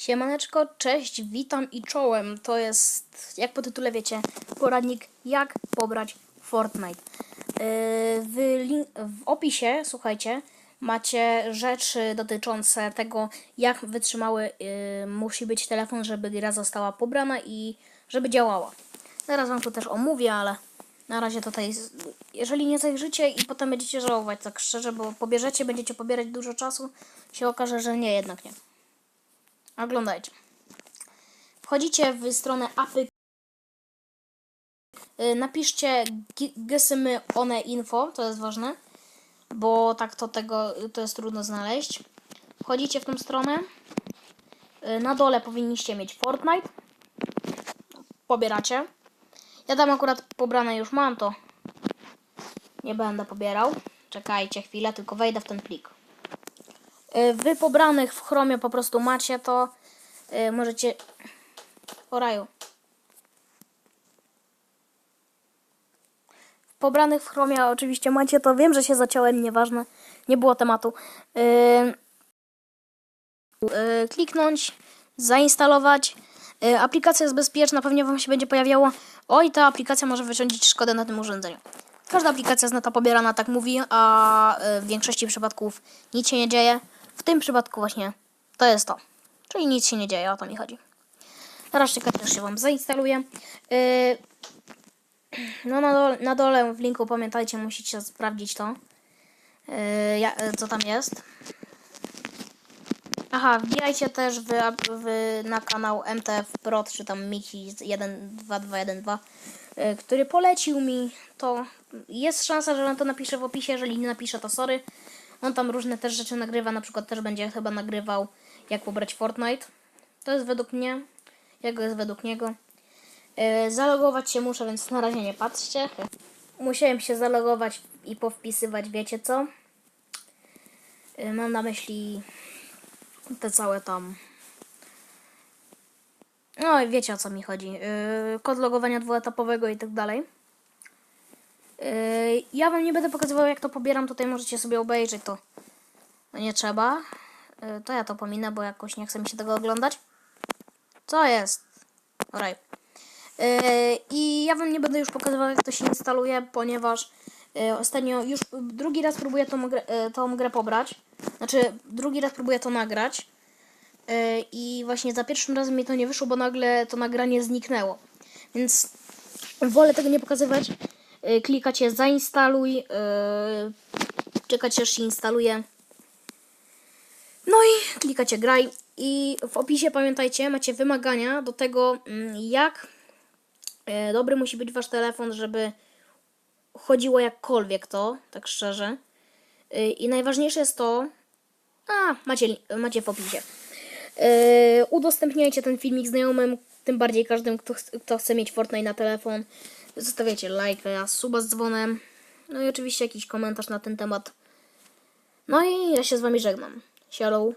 Siemaneczko, cześć, witam i czołem. To jest, jak po tytule wiecie, poradnik jak pobrać Fortnite. Yy, W, w opisie, słuchajcie, macie rzeczy dotyczące tego, jak wytrzymały yy, musi być telefon, żeby gra została pobrana i żeby działała. Zaraz wam to też omówię, ale na razie tutaj, jeżeli nie zajrzycie i potem będziecie żałować, tak szczerze, bo pobierzecie, będziecie pobierać dużo czasu, się okaże, że nie, jednak nie. Oglądajcie. Wchodzicie w stronę apy. Napiszcie GSMy one info, to jest ważne, bo tak to tego to jest trudno znaleźć. Wchodzicie w tą stronę. Y, Na dole powinniście mieć Fortnite. Pobieracie. Ja tam akurat pobrane już mam to. Nie będę pobierał. Czekajcie chwilę, tylko wejdę w ten plik. Y, Wy pobranych w Chromie po prostu macie to. Y, Możecie. O raju. Pobranych w Chromie oczywiście macie to. Wiem, że się zaciąłem, nieważne. Nie było tematu. Y, y, Kliknąć, zainstalować. Y, Aplikacja jest bezpieczna, pewnie Wam się będzie pojawiało. Oj, ta aplikacja może wyrządzić szkodę na tym urządzeniu. Każda aplikacja z neta pobierana tak mówi, a y, w większości przypadków nic się nie dzieje. W tym przypadku właśnie to jest to. Czyli nic się nie dzieje, o to mi chodzi. Teraz czekać, aż się Wam zainstaluje. Yy, no na dole, na dole w linku pamiętajcie, musicie sprawdzić to. Yy, co tam jest. Aha, wbijajcie też w, w, na kanał MTF Pro, czy tam Miki 12212, y, który polecił mi to. Jest szansa, że on to napisze w opisie, jeżeli nie napisze, to sorry. On tam różne też rzeczy nagrywa, na przykład też będzie chyba nagrywał jak pobrać Fortnite. To jest według mnie, jego jest według niego. Yy, zalogować się muszę, więc na razie nie patrzcie. Musiałem się zalogować i powpisywać, wiecie co? Yy, mam na myśli te całe tam. No i wiecie o co mi chodzi. Yy, kod logowania dwuetapowego i tak dalej. Yy, ja wam nie będę pokazywał jak to pobieram, tutaj możecie sobie obejrzeć to. No nie trzeba. Yy, to ja to pominę, bo jakoś nie chce mi się tego oglądać. Co jest? Oraj. Yy, I ja wam nie będę już pokazywał jak to się instaluje, ponieważ ostatnio już drugi raz próbuję tą grę, tą grę pobrać. Znaczy, drugi raz próbuję to nagrać. I właśnie za pierwszym razem mi to nie wyszło, bo nagle to nagranie zniknęło. Więc wolę tego nie pokazywać. Yy, klikacie zainstaluj. Yy, czekacie aż się instaluje. No i klikacie graj. I w opisie pamiętajcie, macie wymagania do tego, mm, jak e, dobry musi być wasz telefon, żeby chodziło jakkolwiek to, tak szczerze. Y, I najważniejsze jest to, a macie, macie w opisie. Udostępniajcie ten filmik znajomym, tym bardziej każdym, kto, kto chce mieć Fortnite na telefon. Zostawiacie lajka, suba z dzwonem. No i oczywiście jakiś komentarz na ten temat. No i ja się z wami żegnam. Sialą.